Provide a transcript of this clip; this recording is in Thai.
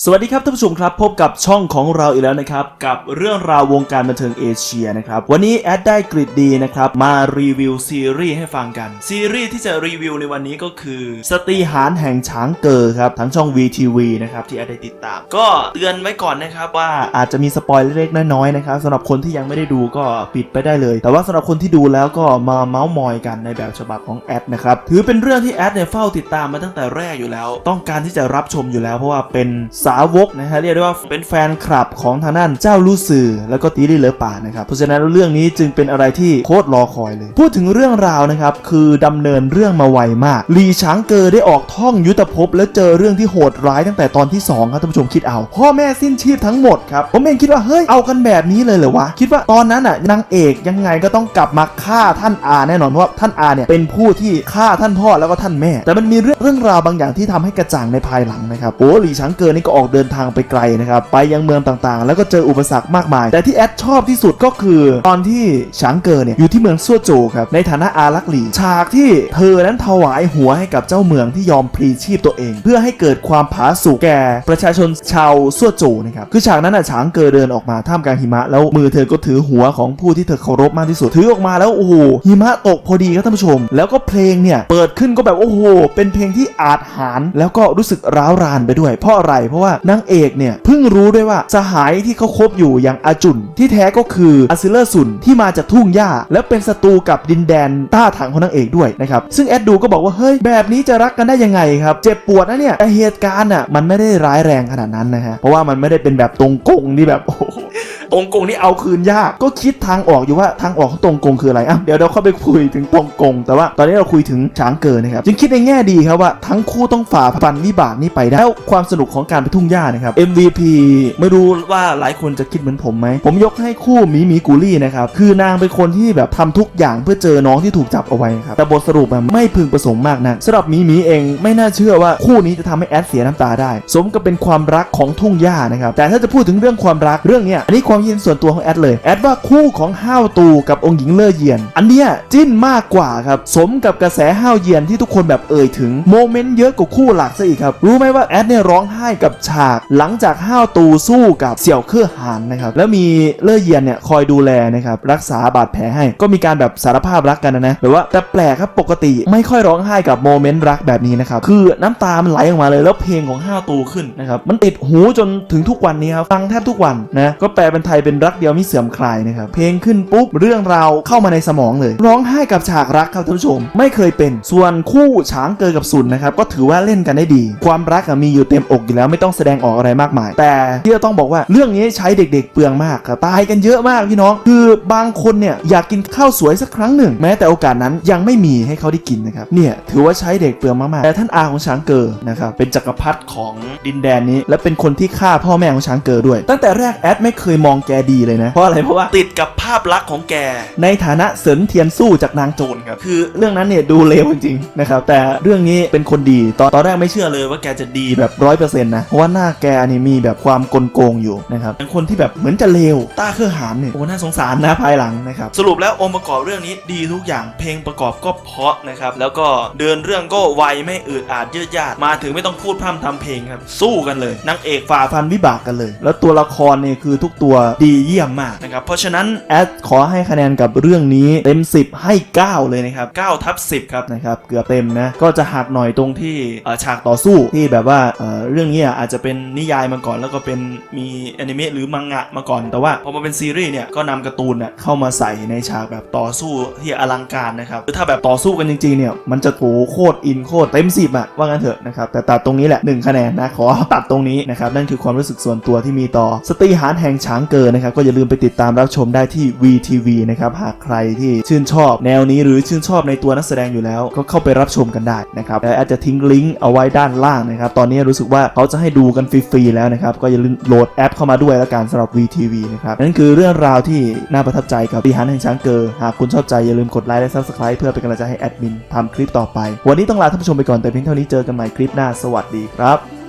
สวัสดีครับท่านผู้ชมครับพบกับช่องของเราอีกแล้วนะครับ กับเรื่องราววงการบันเทิงเอเชียนะครับ วันนี้แอดได้กริดดีนะครับ มารีวิวซีรีส์ให้ฟังกัน ซีรีส์ที่จะรีวิวในวันนี้ก็คือ สตีหานแห่งช้างเกอครับ ทั้งช่อง VTV นะครับที่แอดได้ติดตาม ก็เตือนไว้ก่อนนะครับว่าอาจจะมีสปอยเล็กๆน้อยๆนะครับสำหรับคนที่ยังไม่ได้ดูก็ปิดไปได้เลย แต่ว่าสำหรับคนที่ดูแล้วก็มาเมาส์มอยกันในแบบฉบับของแอดนะครับถือเป็นเรื่องที่แอดเนี่ยเฝ้าติดตามมาตั้งแต่แรกอยู่แล้ว ต้องการที่จะรับชมอยู่แล้ว เพราะว่าเป็นสาวกนะฮะเรียกได้ว่าเป็นแฟนคลับของทางด้านเจ้าลู่ซือแล้วก็ตีรี่เลอป่านะครับเพราะฉะนั้นเรื่องนี้จึงเป็นอะไรที่โคตรรอคอยเลย พูดถึงเรื่องราวนะครับคือดำเนินเรื่องมาไวมากลีช้างเกอได้ออกท่องยุทธภพแล้วเจอเรื่องที่โหดร้ายตั้งแต่ตอนที่2ครับท่านผู้ชมคิดเอา พ่อแม่สิ้นชีพทั้งหมดครับผมเองคิดว่าเฮ้ยเอากันแบบนี้เลยเหรอวะคิดว่าตอนนั้นน่ะนางเอกยังไงก็ต้องกลับมาฆ่าท่านอาแน่นอนเพราะว่าท่านอาเนี่ยเป็นผู้ที่ฆ่าท่านพ่อแล้วก็ท่านแม่ แต่มันมีเรื่องเรื่องราวบางอย่างที่ทำให้กระจ่างในภายหลังนะครับโอ้หลีช้างเกอนี่ก็ออกเดินทางไปไกลนะครับ ไปยังเมืองต่างๆ แล้วก็เจออุปสรรคมากมาย แต่ที่แอดชอบที่สุดก็คือ ตอนที่ช้างเกอเนี่ยอยู่ที่เมืองซั่วโจครับ ในฐานะอารักษ์หลีฉากที่เธอนั้นถวายหัวให้กับเจ้าเมืองที่ยอมพลีชีพตัวเอง เพื่อให้เกิดความผาสุกแก่ประชาชนชาวซั่วโจนะครับคือฉากนั้นน่ะช้างเกอเดินออกมาท่ามกลางหิมะ แล้วมือเธอก็ถือหัวของผู้ที่เธอเคารพมากที่สุดถือออกมาแล้วโอ้โหหิมะตกพอดีครับท่านผู้ชม แล้วก็เพลงเนี่ยเปิดขึ้นก็แบบโอ้โหเป็นเพลงที่อาจหารแล้วก็รู้สึกร้าวรานไปด้วยเพราะอะไรเพราะว่านางเอกเนี่ยเพิ่งรู้ด้วยว่าสหายที่เขาคบอยู่อย่างอาจุนที่แท้ก็คืออาซิเลอร์ซุนที่มาจากทุ่งหญ้า และเป็นศัตรูกับดินแดนต้าถังของนางเอกด้วยนะครับซึ่งแอดดูก็บอกว่าเฮ้ยแบบนี้จะรักกันได้ยังไงครับเจ็บปวดนะเนี่ยแต่เหตุการณ์อะมันไม่ได้ร้ายแรงขนาดนั้นนะฮะเพราะว่ามันไม่ได้เป็นแบบตรงกงที่แบบโอ้โห ตรงกงนี่เอาคืนยาก ก็คิดทางออกอยู่ว่าทางออกของตรงกงคืออะไรอะเดี๋ยวเราเข้าไปคุยถึงตรงกง แต่ว่าตอนนี้เราคุยถึงช้างเกินนะครับจึงคิดในแง่ดีครับว่าทั้งคู่ต้องฝ่าฟันวิบากนี้ไปได้แล้วความสนุกของการไปทุ่งหญ้านะครับ MVP ไม่รู้ว่าหลายคนจะคิดเหมือนผมไหมผมยกให้คู่หมีหมีกูลี่นะครับคือนางเป็นคนที่แบบทำทุกอย่างเพื่อเจอน้องที่ถูกจับเอาไว้ครับแต่บทสรุปมันไม่พึงประสงค์มากนะสำหรับหมีหมีเองไม่น่าเชื่อว่าคู่นี้จะทำให้แอดเสียน้ำตาได้ สมกับเป็นความรักของทุ่งหญ้านะครับแต่ถ้าจะพูดถึงเรื่องความรักเรื่องเนี้ยอันนี้ความคิดเห็นส่วนตัวของแอดเลยแอดว่าคู่ของห้าวตูกับองค์หญิงเล่อเยียน อันเนี้ยจิ้นมากกว่าครับสมกับกระแสห้าวเยียนที่ทุกคนแบบเอ่ยถึงโมเมนต์เยอะกว่าคู่หลักซะอีกครับรู้ไหมว่าแอดเนี่ยร้องไห้กับฉาก หลังจากห้าวตูสู้กับเสี่ยวเครือหานนะครับแล้วมีเล่อเยียนเนี่ยคอยดูแลนะครับรักษาบาดแผลให้ก็มีการแบบสารภาพรักกันนะนะแบบว่าแต่แปลกครับปกติไม่ค่อยร้องไห้กับโมเมนต์รักแบบนี้นะครับคือน้ำตามันไหลออกมาเลยแล้วเพลงของห้าวตูขึ้นนะครับมันติดหูจนถึงทุกวันนี้ครับฟังแทบทุกวันนะก็แปลเป็นไทยเป็นรักเดียวไม่เสื่อมคลายนะครับ เพลงขึ้นปุ๊บเรื่องราวเข้ามาในสมองเลย ร้องไห้กับฉากรักครับท่านผู้ชม ไม่เคยเป็น ส่วนคู่ช้างเกยกับสุนนะครับก็ถือว่าเล่นกันได้ดี ความรักมีอยู่เต็มอกอยู่แล้วไม่ต้องแสดงออกอะไรมากมาย แต่ที่เราต้องบอกว่าเรื่องนี้ใช้เด็ก ๆ เปลืองมากครับตายกันเยอะมากพี่น้อง คือบางคนเนี่ยอยากกินข้าวสวยสักครั้งหนึ่ง แม้แต่โอกาสนั้นยังไม่มีให้เขาได้กินนะครับเนี่ยถือว่าใช้เด็กเปลืองมากๆแต่ท่านอาของช้างเกอนะครับเป็นจักรพรรดิของดินแดนนี้ และเป็นคนที่ฆ่าพ่อแม่ของช้างเกอด้วย ตั้งแต่แรกแอดไม่เคยมองแกดีเลยนะ เพราะอะไรเพราะว่าติดกับภาพลักษณ์ของแก ในฐานะเสินเทียนสู้จากนางโจรครับคือเรื่องนั้นเนี่ยดูเลวจริงๆนะครับแต่เรื่องนี้เป็นคนดีตอนตอนแรกไม่เชื่อเลยว่าแกจะดีแบบร้อยเปอร์เซ็นต์นะเพราะว่าหน้าแกนี่มีแบบความกลโกงอยู่นะครับเป็นคนที่แบบเหมือนจะเลวต้าเครือหามเนี่ยโอ้น่าสงสารนะภายหลังนะครับสรุปแล้วองค์ประกอบเรื่องนี้ดีทุกอย่างเพลงประกอบก็เพราะนะครับแล้วก็เดินเรื่องก็ไวไม่อืดอาดยืดยาดมาถึงไม่ต้องพูดพร่ำทำเพลงครับสู้กันเลยนางเอกฝ่าฟันวิบากกันเลย แล้วตัวละครเนี่ยคือทุกตัวดีเยี่ยมมากนะครับเพราะฉะนั้นแอดขอให้คะแนนกับเรื่องนี้เต็ม 10 ให้ 9 เลยนะครับ9ทับ10 ครับนะครับเกือบเต็มนะก็จะหักหน่อยตรงที่เอ่อฉากต่อสู้ที่แบบว่าเอ่อเรื่องนี้อาจจะเป็นนิยายมาก่อน แล้วก็เป็นมีแอนิเมะหรือมังงะมาก่อน แต่ว่าพอมาเป็นซีรีส์เนี่ยก็นำการ์ตูนน่ะเข้ามาใส่ในฉากแบบต่อสู้ที่อลังการนะครับคือถ้าแบบต่อสู้กันจริงๆเนี่ยมันจะโถโคตรอินโคตรเต็มสิบอะว่างั้นเถอะนะครับแต่ตัดตรงนี้แหละ1คะแนนนะขอตัดตรงนี้นะครับนั่นคือความรู้สึกส่วนตัวที่มีต่อสตรีหานแห่งช้างเกินนะครับก็อย่าลืมไปติดตามรับชมได้ที่ VTV นะครับหากใครที่ชื่นชอบ แนวนี้หรือชื่นชอบในตัวนักแสดงอยู่แล้ว ก็เข้าไปรับชมกันได้นะครับและอาจจะทิ้งลิงก์เอาไว้ด้านล่างนะครับตอนนี้รู้สึกว่าเขาจะให้ดูกันฟรีๆแล้วนะครับก็อย่าลืมโหลดแอปเข้ามาด้วยแล้วกันสำหรับ VTV นะครับนั่นคือเรื่องราวที่น่าประทับใจกับสตรีหานแห่งช้างเกินหากคุณชอบใจอย่าลืมกดไลค์และ Subscribe เพื่อเป็นกำลังใจให้แอดมินทำคลิปต่อไป วันนี้ต้องลาท่านผู้ชมไปก่อนแต่เพียงเท่านี้เจอกันใหม่คลิปหน้าสวัสดีครับ